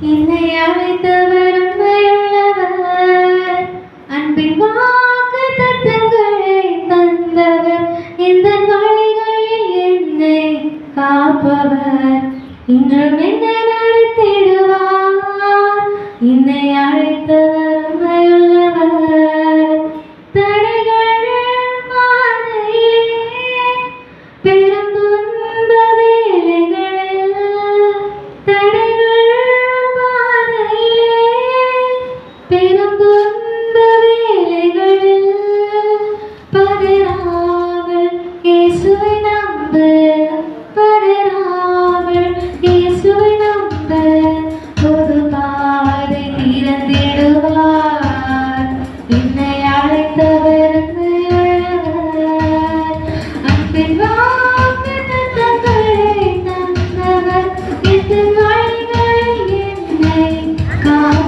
என்னை அழைத்தவர் உண்மையுள்ளவர் அன்பின் வாக்கு தத்தங்களை தந்தவர். இந்த வழிகளில் என்னை காப்பவர். இன்றும் என்னை நடத்திடுவார். என்னை அழை não.